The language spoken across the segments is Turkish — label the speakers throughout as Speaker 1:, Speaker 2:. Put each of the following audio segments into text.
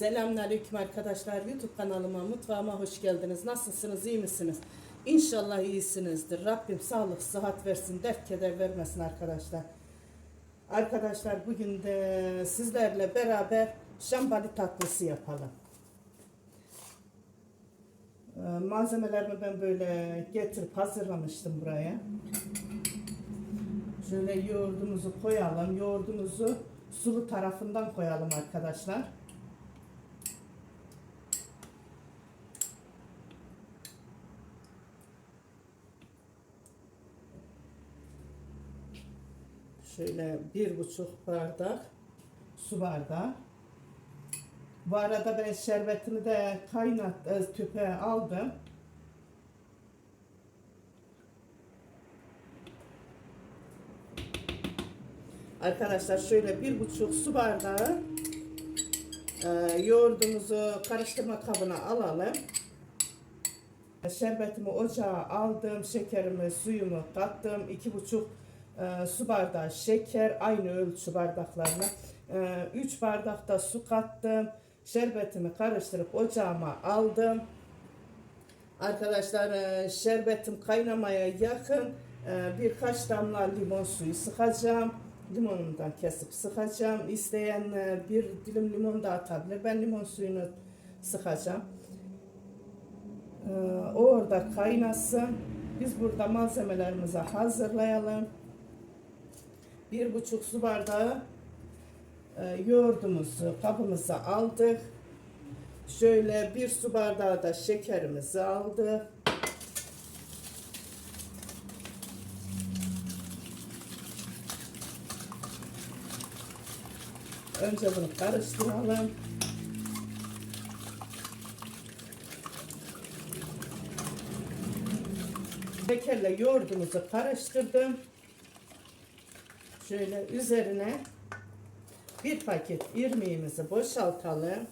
Speaker 1: Selamünaleyküm arkadaşlar. YouTube kanalıma, mutfağıma hoş geldiniz. Nasılsınız, iyi misiniz? İnşallah iyisinizdir. Rabbim sağlık, sıhhat versin, dert keder vermesin arkadaşlar. Arkadaşlar bugün de sizlerle beraber şambali tatlısı yapalım. Ee, Malzemelerimi ben böyle getirip hazırlamıştım buraya. Şöyle yoğurdumuzu koyalım. Yoğurdumuzu sulu tarafından koyalım arkadaşlar. Şöyle bir buçuk bardak su bardağı. Bu arada ben şerbetimi de kaynat e, tüpe aldım. Arkadaşlar şöyle bir buçuk su bardağı e, yoğurdumuzu karıştırma kabına alalım. Şerbetimi ocağa aldım, şekerimi, suyumu kattım. iki buçuk e, su bardağı şeker, aynı ölçü bardaklarla. E, üç bardak da su kattım. Şerbetimi karıştırıp ocağıma aldım. Arkadaşlar e, şerbetim kaynamaya yakın e, birkaç damla limon suyu sıkacağım. Limonumdan kesip sıkacağım. İsteyen e, bir dilim limon da atabilir. Ben limon suyunu sıkacağım. Orada kaynasın. Biz burada malzemelerimizi hazırlayalım. Bir buçuk su bardağı e, yoğurdumuzu kabımıza aldık. Şöyle bir su bardağı da şekerimizi aldık. Önce bunu karıştıralım. Şekerle yoğurdumuzu karıştırdım. Şöyle üzerine bir paket irmiğimizi boşaltalım.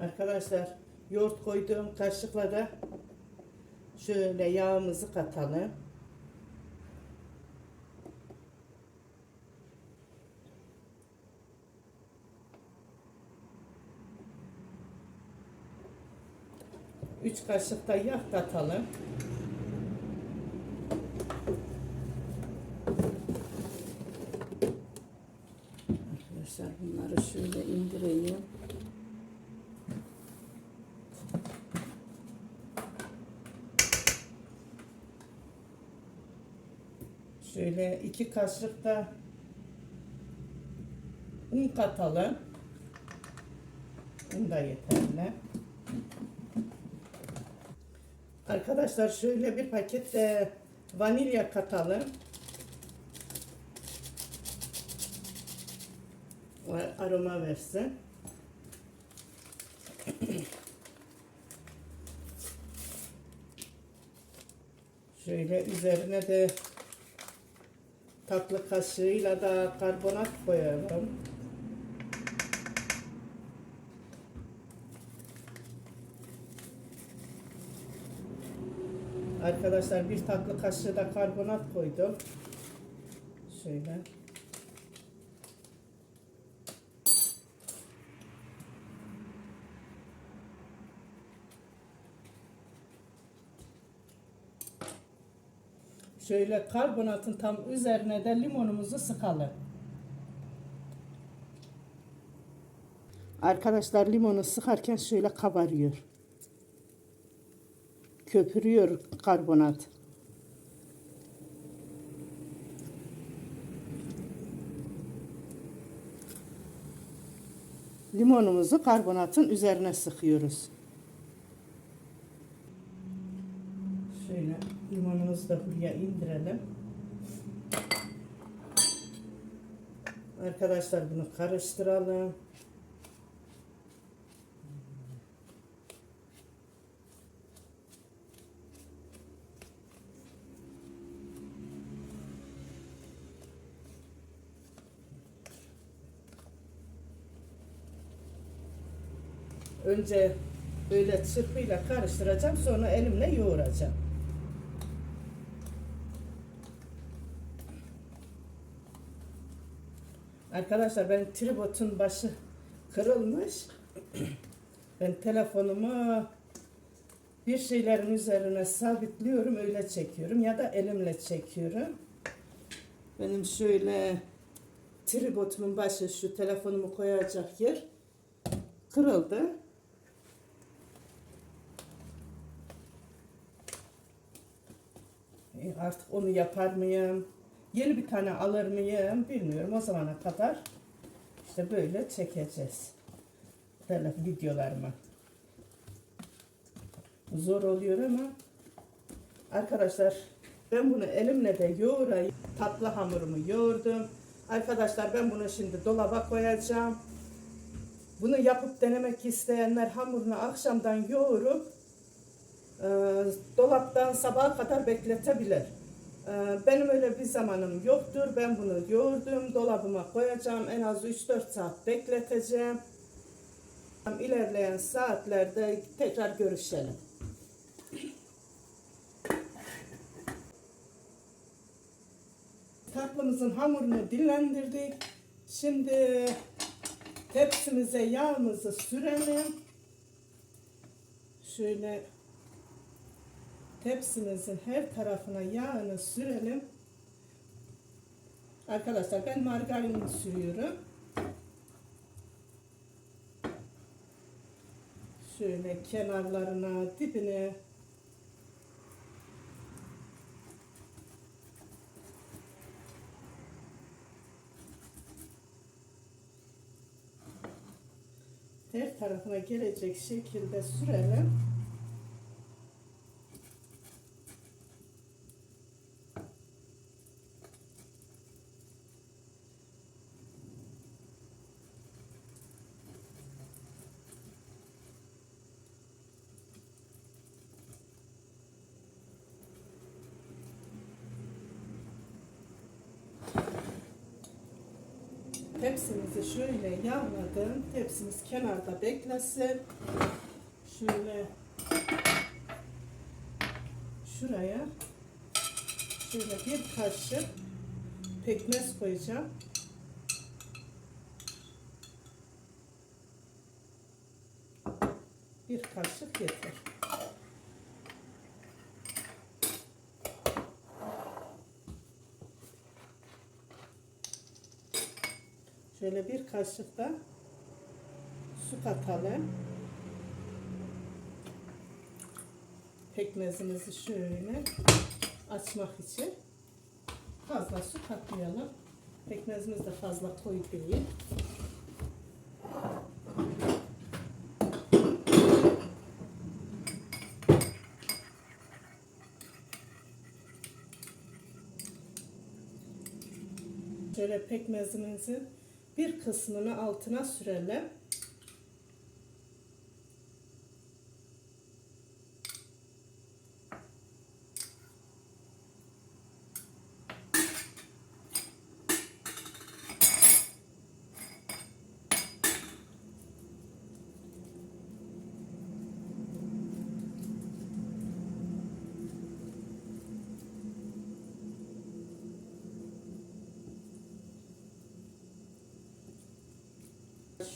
Speaker 1: Arkadaşlar yoğurt koyduğum kaşıkla da şöyle yağımızı katalım. Kaşık da yağ katalım. Arkadaşlar bunları şöyle indireyim. Şöyle iki kaşık da un katalım. Un da yeterli. Arkadaşlar şöyle bir paket de vanilya katalım. Aroma versin. Şöyle üzerine de tatlı kaşığıyla da karbonat koyalım. Arkadaşlar bir tatlı kaşığı da karbonat koydum. Şöyle. Şöyle karbonatın tam üzerine de limonumuzu sıkalım. Arkadaşlar limonu sıkarken şöyle kabarıyor. Köpürüyor karbonat. Limonumuzu karbonatın üzerine sıkıyoruz. Şöyle limonumuzu da buraya indirelim. Arkadaşlar bunu karıştıralım. Önce Böyle çırpıyla karıştıracağım. Sonra elimle yoğuracağım. Arkadaşlar benim tripodun başı kırılmış. Ben telefonumu bir şeylerin üzerine sabitliyorum öyle çekiyorum ya da elimle çekiyorum. Benim şöyle tripodumun başı şu telefonumu koyacak yer kırıldı. Artık onu yapar mıyım? Yeni bir tane alır mıyım? Bilmiyorum. O zamana kadar işte böyle çekeceğiz. Tele videolarımı. Zor oluyor ama arkadaşlar ben bunu elimle de yoğurayım. Tatlı hamurumu yoğurdum. Arkadaşlar ben bunu şimdi dolaba koyacağım. Bunu yapıp denemek isteyenler hamurunu akşamdan yoğurup e, dolaptan sabaha kadar bekletebilir. E, benim öyle bir zamanım yoktur. Ben bunu yoğurdum. Dolabıma koyacağım. En az 3-4 saat bekleteceğim. İlerleyen saatlerde tekrar görüşelim. Tatlımızın hamurunu dinlendirdik. Şimdi tepsimize yağımızı sürelim. Şöyle tepsimizin her tarafına yağını sürelim. Arkadaşlar ben margarin sürüyorum. Şöyle kenarlarına, dibine her tarafına gelecek şekilde sürelim. Tepsimizi şöyle yağladım. Tepsimiz kenarda beklesin. Şöyle şuraya şöyle bir kaşık pekmez koyacağım. Bir kaşık yeter. Şöyle bir kaşık da su katalım. Pekmezimizi şöyle açmak için fazla su katmayalım. Pekmezimiz de fazla koyu değil. Şöyle pekmezimizin bir kısmını altına sürelim.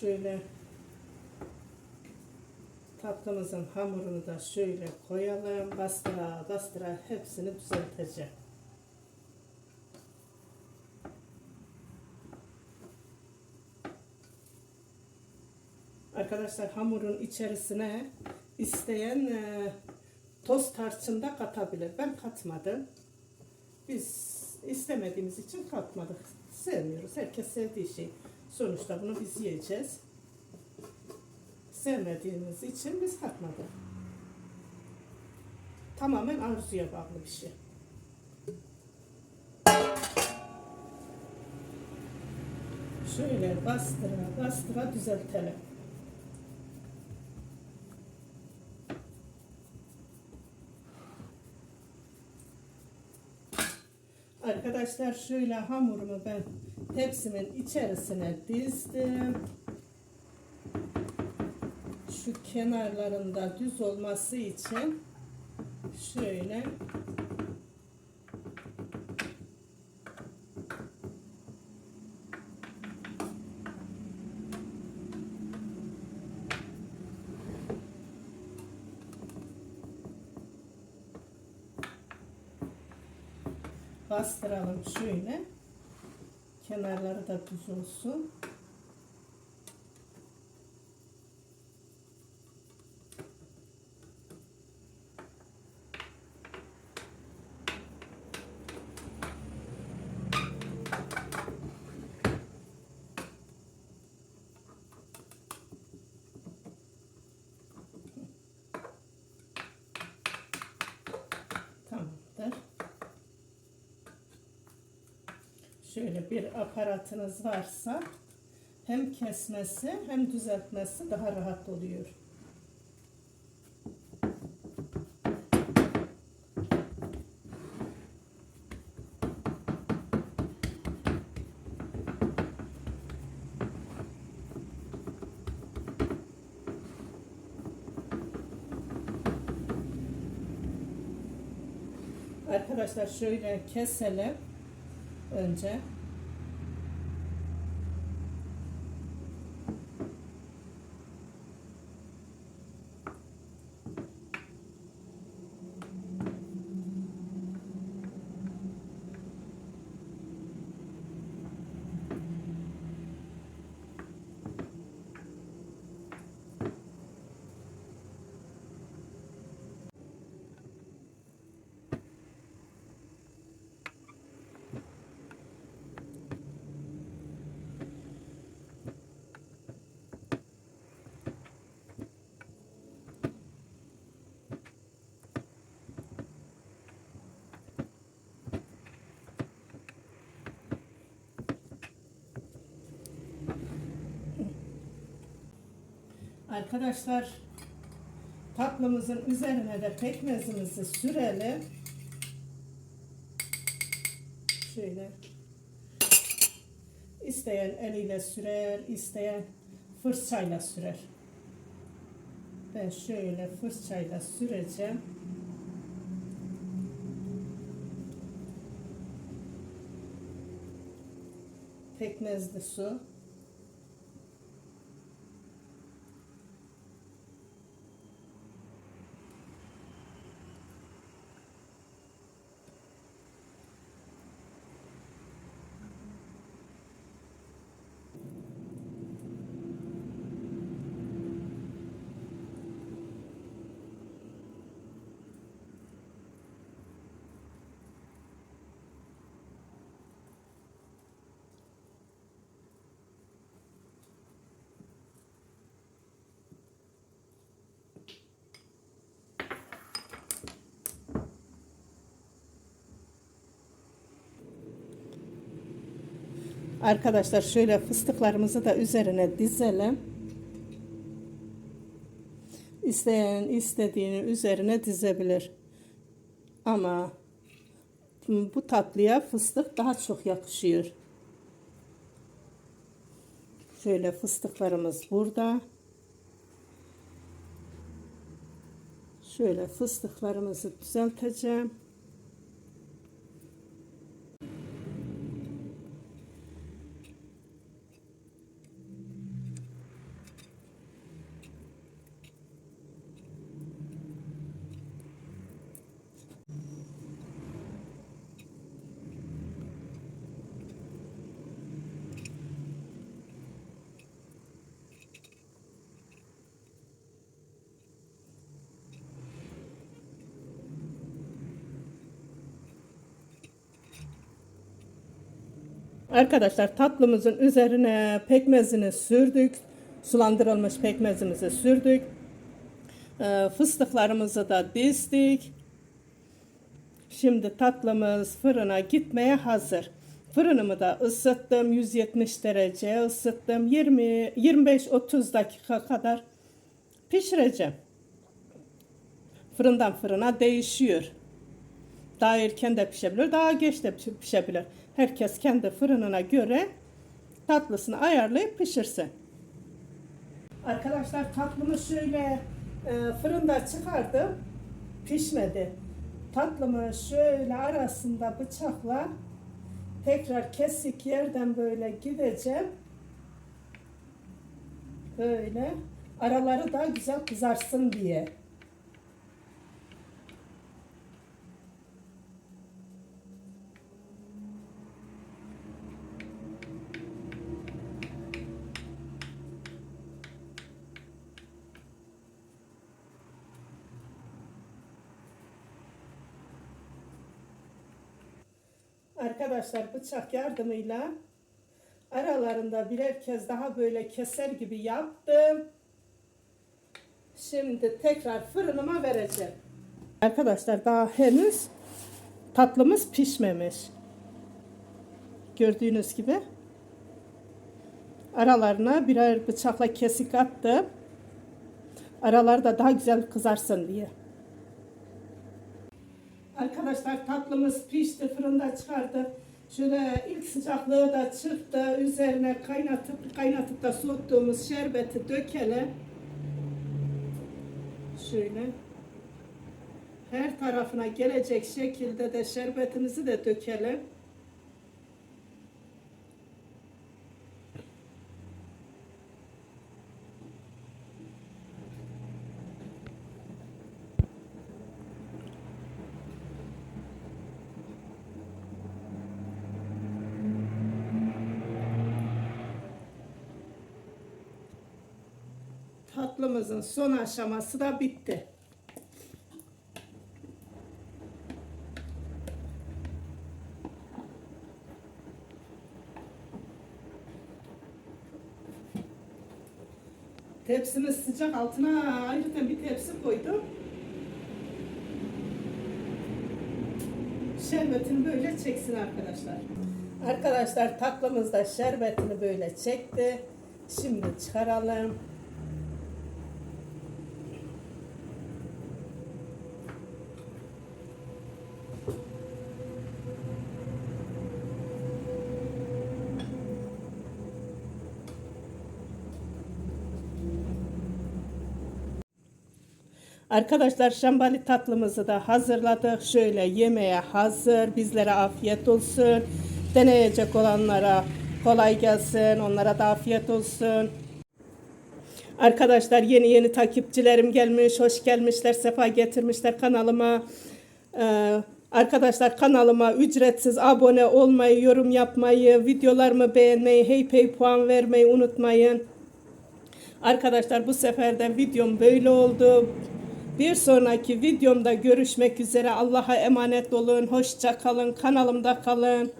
Speaker 1: Şöyle tatlımızın hamurunu da şöyle koyalım. Bastıra bastıra hepsini düzelteceğim. Arkadaşlar hamurun içerisine isteyen e, toz tarçın da katabilir. Ben katmadım. Biz istemediğimiz için katmadık. Sevmiyoruz. Herkes sevdiği şey. Sonuçta bunu biz yiyeceğiz. Sevmediğimiz için biz katmadık. Tamamen arzuya bağlı bir şey. Şöyle bastıra bastıra düzeltelim. Arkadaşlar şöyle hamurumu ben tepsimin içerisine dizdim. şu kenarlarında düz olması için şöyle bastıralım şöyle. Kenarları da düz olsun. Şöyle bir aparatınız varsa hem kesmesi hem düzeltmesi daha rahat oluyor. Arkadaşlar şöyle keselim önce. Arkadaşlar tatlımızın üzerine de pekmezimizi sürelim. Şöyle. İsteyen eliyle sürer, isteyen fırçayla sürer. Ben şöyle fırçayla süreceğim. Pekmezli su. Arkadaşlar şöyle fıstıklarımızı da üzerine dizelim. İsteyen istediğini üzerine dizebilir. Ama bu tatlıya fıstık daha çok yakışıyor. Şöyle fıstıklarımız burada. Şöyle fıstıklarımızı düzelteceğim. Arkadaşlar tatlımızın üzerine pekmezini sürdük. Sulandırılmış pekmezimizi sürdük. Ee, Fıstıklarımızı da dizdik. Şimdi tatlımız fırına gitmeye hazır. Fırınımı da ısıttım. 170 derece ısıttım. 20 25-30 dakika kadar pişireceğim. Fırından fırına değişiyor. Daha erken de pişebilir, daha geç de pişebilir. Herkes kendi fırınına göre tatlısını ayarlayıp pişirsin. Arkadaşlar tatlımı şöyle e, fırında çıkardım. Pişmedi. Tatlımı şöyle arasında bıçakla tekrar kesik yerden böyle gideceğim. Böyle araları da güzel kızarsın diye. Arkadaşlar bıçak yardımıyla aralarında birer kez daha böyle keser gibi yaptım. Şimdi tekrar fırınıma vereceğim. Arkadaşlar daha henüz tatlımız pişmemiş. Gördüğünüz gibi aralarına birer bıçakla kesik attım. Araları da daha güzel kızarsın diye. Arkadaşlar tatlımız pişti fırında çıkardık. Şöyle ilk sıcaklığı da çıktı. Üzerine kaynatıp kaynatıp da soğuttuğumuz şerbeti dökelim. Şöyle. Her tarafına gelecek şekilde de şerbetimizi de dökelim. Tatlımızın son aşaması da bitti. Tepsimiz sıcak altına ayrıca bir tepsi koydum. Şerbetini böyle çeksin arkadaşlar. Arkadaşlar tatlımız da şerbetini böyle çekti. Şimdi çıkaralım. Arkadaşlar şambali tatlımızı da hazırladık. Şöyle yemeğe hazır. Bizlere afiyet olsun. Deneyecek olanlara kolay gelsin. Onlara da afiyet olsun. Arkadaşlar yeni yeni takipçilerim gelmiş. Hoş gelmişler. Sefa getirmişler kanalıma. Ee, arkadaşlar kanalıma ücretsiz abone olmayı, yorum yapmayı, videolarımı beğenmeyi, hey pay puan vermeyi unutmayın. Arkadaşlar bu sefer de videom böyle oldu. Bir sonraki videomda görüşmek üzere. Allah'a emanet olun. Hoşça kalın. Kanalımda kalın.